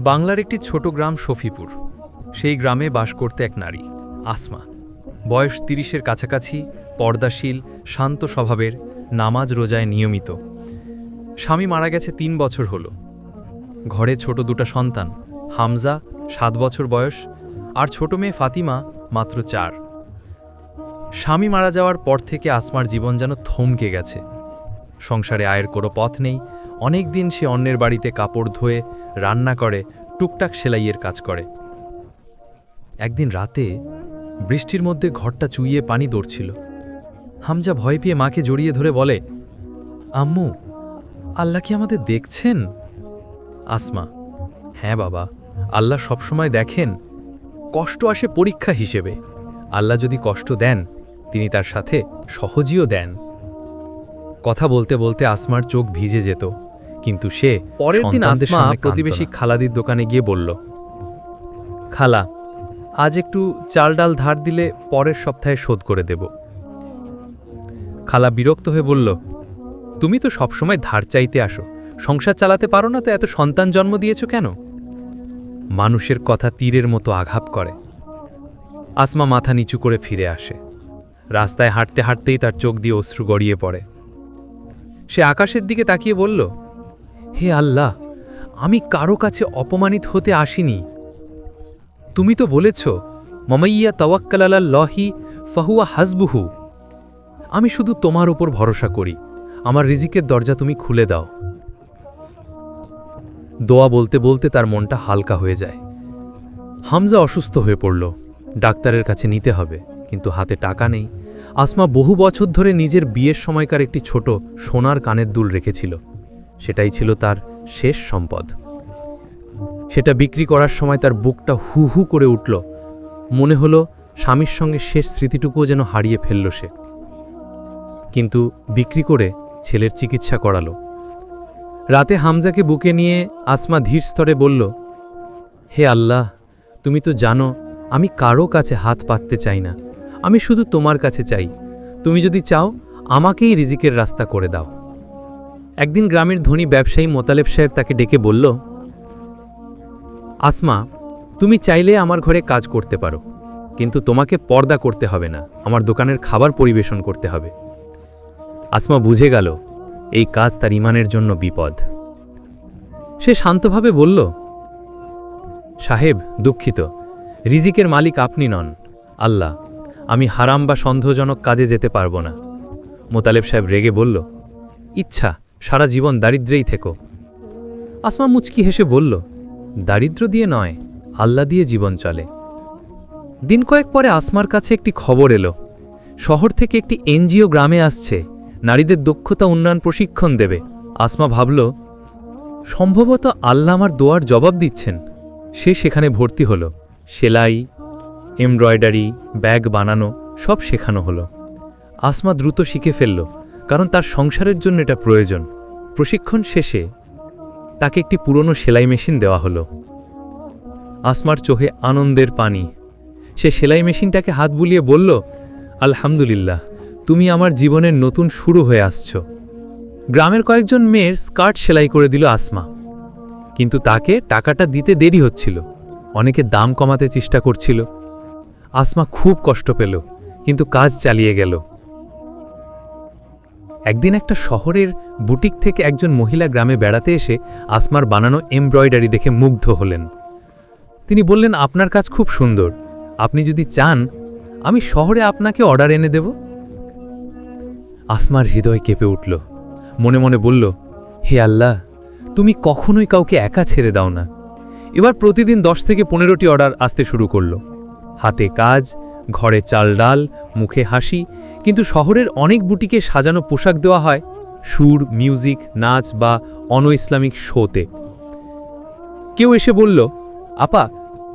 বাংলার একটি ছোট গ্রাম শফিপুর। সেই গ্রামে বাস করতে এক নারী, আসমা। বয়স তিরিশের কাছাকাছি, পর্দাশীল, শান্ত স্বভাবের, নামাজ রোজায় নিয়মিত। স্বামী মারা গেছে তিন বছর হল। ঘরে ছোট দুটো সন্তান, হামজা, সাত বছর বয়স, আর ছোট মেয়ে ফাতিমা, মাত্র চার। স্বামী মারা যাওয়ার পর থেকে আসমার জীবন যেন থমকে গেছে। সংসারে আয়ের কোনো পথ নেই। অনেক দিন সে অন্যের বাড়িতে কাপড় ধুয়ে, রান্না করে, টুকটাক সেলাইয়ের কাজ করে। একদিন রাতে বৃষ্টির মধ্যে ঘরটা চুইয়ে পানি দৌড়ছিল। হামজা ভয় পেয়ে মাকে জড়িয়ে ধরে বলে, আম্মু, আল্লাহ কি আমাদের দেখছেন? আসমা হ্যাঁ বাবা, আল্লাহ সবসময় দেখেন। কষ্ট আসে পরীক্ষা হিসেবে। আল্লাহ যদি কষ্ট দেন তিনি তার সাথে সহজীও দেন। কথা বলতে বলতে আসমার চোখ ভিজে যেত কিন্তু সে পরের দিন আসমা প্রতিবেশী। খালাদির দোকানে গিয়ে বলল খালা আজ একটু চাল ডাল ধার দিলে পরের সপ্তাহে শোধ করে দেব। খালা বিরক্ত হয়ে বলল তুমি তো সবসময় ধার চাইতে আসো সংসার চালাতে পারো না তো এত সন্তান জন্ম দিয়েছ কেন? মানুষের কথা তীরের মতো আঘাত করে। আসমা মাথা নিচু করে ফিরে আসে। রাস্তায় হাঁটতে হাঁটতেই তার চোখ দিয়ে অশ্রু গড়িয়ে পড়ে। সে আকাশের দিকে তাকিয়ে বলল, হে আল্লাহ, আমি কারও কাছে অপমানিত হতে আসিনি। তুমি তো বলেছ, মমাইয়া তওয়াক্কাল লহি ফাহুয়া হাসবুহু। আমি শুধু তোমার উপর ভরসা করি। আমার রিজিকের দরজা তুমি খুলে দাও। দোয়া বলতে বলতে তার মনটা হালকা হয়ে যায়। হামজা অসুস্থ হয়ে পড়ল। ডাক্তারের কাছে নিতে হবে। কিন্তু হাতে টাকা নেই। আসমা বহু বছর ধরে নিজের বিয়ের সময়কার একটি ছোট সোনার কানের দুল রেখেছিল। সেটাই ছিল তার শেষ সম্পদ। সেটা বিক্রি করার সময় তার বুকটা হু হু করে উঠল। মনে হলো স্বামীর সঙ্গে শেষ স্মৃতিটুকুও যেন হারিয়ে ফেলল সে। কিন্তু বিক্রি করে ছেলের চিকিৎসা করালো। রাতে হামজাকে বুকে নিয়ে আসমা ধীর স্তরে বলল, হে আল্লাহ, তুমি তো জানো, আমি কারও কাছে হাত পাততে চাই না। আমি শুধু তোমার কাছে চাই। তুমি যদি চাও, আমাকেই রিজিকের রাস্তা করে দাও। একদিন গ্রামের ধনী ব্যবসায়ী মোতালেব সাহেব তাকে ডেকে বলল, আসমা, তুমি চাইলে আমার ঘরে কাজ করতে পারো, কিন্তু তোমাকে পর্দা করতে হবে না। আমার দোকানের খাবার পরিবেশন করতে হবে। আসমা বুঝে গেল, এই কাজ তার ইমানের জন্য বিপদ। সে শান্তভাবে বলল, সাহেব, দুঃখিত। রিজিকের মালিক আপনি নন, আল্লাহ। আমি হারাম বা সন্দেহজনক কাজে যেতে পারব না। মোতালেব সাহেব রেগে বলল, ইচ্ছা, সারা জীবন দারিদ্রেই থেকো। আসমা মুচকি হেসে বলল, দারিদ্র দিয়ে নয়, আল্লাহ দিয়ে জীবন চলে। দিন কয়েক পরে আসমার কাছে একটি খবর এলো। শহর থেকে একটি এনজিও গ্রামে আসছে, নারীদের দক্ষতা উন্নয়ন প্রশিক্ষণ দেবে। আসমা ভাবল, সম্ভবত আল্লাহ আমার দোয়ার জবাব দিচ্ছেন। সে সেখানে ভর্তি হলো, সেলাই এমব্রয়ডারি, ব্যাগ বানানো, সব শেখানো হলো। আসমা দ্রুত শিখে ফেলল, কারণ তার সংসারের জন্য এটা প্রয়োজন। প্রশিক্ষণ শেষে তাকে একটি পুরনো সেলাই মেশিন দেওয়া হলো। আসমার চোখে আনন্দের পানি। সে সেলাই মেশিনটাকে হাত বুলিয়ে বলল, আলহামদুলিল্লাহ, তুমি আমার জীবনের নতুন শুরু হয়ে আসছ। গ্রামের কয়েকজন মেয়ের স্কার্ট সেলাই করে দিল আসমা। কিন্তু তাকে টাকাটা দিতে দেরি হচ্ছিল। অনেকে দাম কমাতে চেষ্টা করছিল। আসমা খুব কষ্ট পেল, কিন্তু কাজ চালিয়ে গেল। একদিন একটা শহরের বুটিক থেকে একজন মহিলা গ্রামে বেড়াতে এসে আসমার বানানো এমব্রয়ডারি দেখে মুগ্ধ হলেন। তিনি বললেন, আপনার কাজ খুব সুন্দর। আপনি যদি চান, আমি শহরে আপনাকে অর্ডার এনে দেব। আসমার হৃদয় কেঁপে উঠল। মনে মনে বলল, হে আল্লাহ, তুমি কখনোই কাউকে একা ছেড়ে দাও না। এবার প্রতিদিন দশ থেকে পনেরোটি অর্ডার আসতে শুরু করল। হাতে কাজ, ঘরে চাল ডাল মুখে হাসি, কিন্তু শহরের অনেক বুটিকে সাজানো পোশাক দেওয়া হয়, সুর, মিউজিক, নাচ বা অন ইসলামিক শোতে। কেউ এসে বলল, আপা,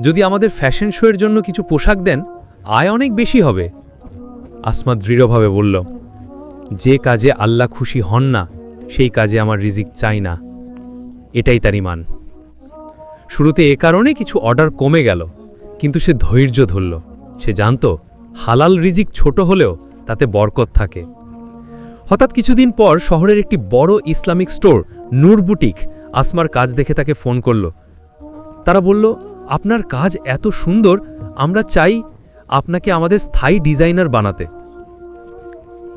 যদি আমাদের ফ্যাশন শোয়ের জন্য কিছু পোশাক দেন, আয় অনেক বেশি হবে। আসমা দৃঢ়ভাবে বলল, যে কাজে আল্লাহ খুশি হন না, সেই কাজে আমার রিজিক চাই না। এটাই তার ইমান শুরুতে এ কারণে কিছু অর্ডার কমে গেল। কিন্তু সে ধৈর্য ধরল। সে জানত, হালাল রিজিক ছোট হলেও তাতে বরকত থাকে। হঠাৎ কিছুদিন পর শহরের একটি বড় ইসলামিক স্টোর, নূর বুটিক, আসমার কাজ দেখে তাকে ফোন করল। তারা বলল, আপনার কাজ এত সুন্দর, আমরা চাই আপনাকে আমাদের স্থায়ী ডিজাইনার বানাতে।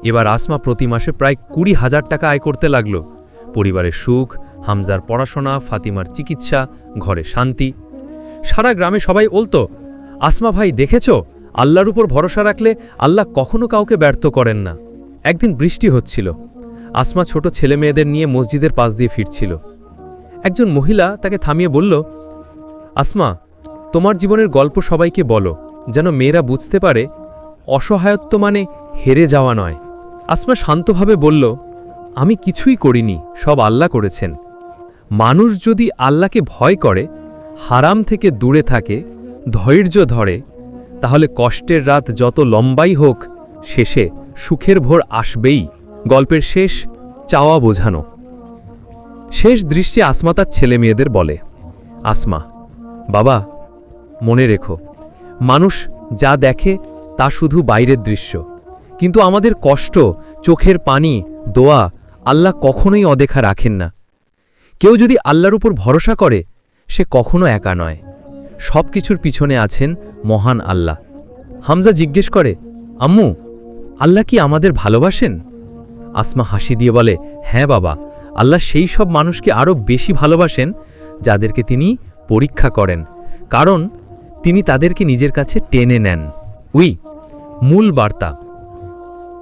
এবার আসমা প্রতি মাসে প্রায় কুড়ি হাজার টাকা আয় করতে লাগল। পরিবারের সুখ, হামজার পড়াশোনা, ফাতিমার চিকিৎসা, ঘরে শান্তি। সারা গ্রামে সবাই বলতো আসমা ভাই, দেখেছ? আল্লাহর উপর ভরসা রাখলে আল্লাহ কখনো কাউকে ব্যর্থ করেন না। একদিন বৃষ্টি হচ্ছিল। আসমা ছোট ছেলে মেয়েদের নিয়ে মসজিদের পাশ দিয়ে ফিরছিল। একজন মহিলা তাকে থামিয়ে বলল, আসমা, তোমার জীবনের গল্প সবাইকে বলো, যেন মেয়েরা বুঝতে পারে, অসহায়ত্ব মানে হেরে যাওয়া নয়। আসমা শান্তভাবে বলল, আমি কিছুই করিনি, সব আল্লাহ করেছেন। মানুষ যদি আল্লাহকে ভয় করে হারাম থেকে দূরে থাকে, ধৈর্য ধরে, তাহলে কষ্টের রাত যত লম্বাই হোক, শেষে সুখের ভোর আসবেই। গল্পের শেষ, চাওয়া বোঝানো। শেষ দৃষ্টি আসমা তার ছেলে মেয়েদের বলে, আসমা, বাবা, মনে রেখো, মানুষ যা দেখে তা শুধু বাইরের দৃশ্য। কিন্তু আমাদের কষ্ট, চোখের পানি, দোয়া আল্লাহ কখনোই অদেখা রাখেন না। কেউ যদি আল্লাহর উপর ভরসা করে সে কখনো একা নয়। সব কিছুর পিছনে আছেন মহান আল্লাহ। হামজা জিজ্ঞেস করে, আম্মু, আল্লাহ কি আমাদের ভালোবাসেন? আসমা হাসি দিয়ে বলে হ্যাঁ বাবা, আল্লাহ সেই সব মানুষকে আরও বেশি ভালোবাসেন যাদেরকে তিনি পরীক্ষা করেন। কারণ তিনি তাদেরকে নিজের কাছে টেনে নেন। উই, মূল বার্তা।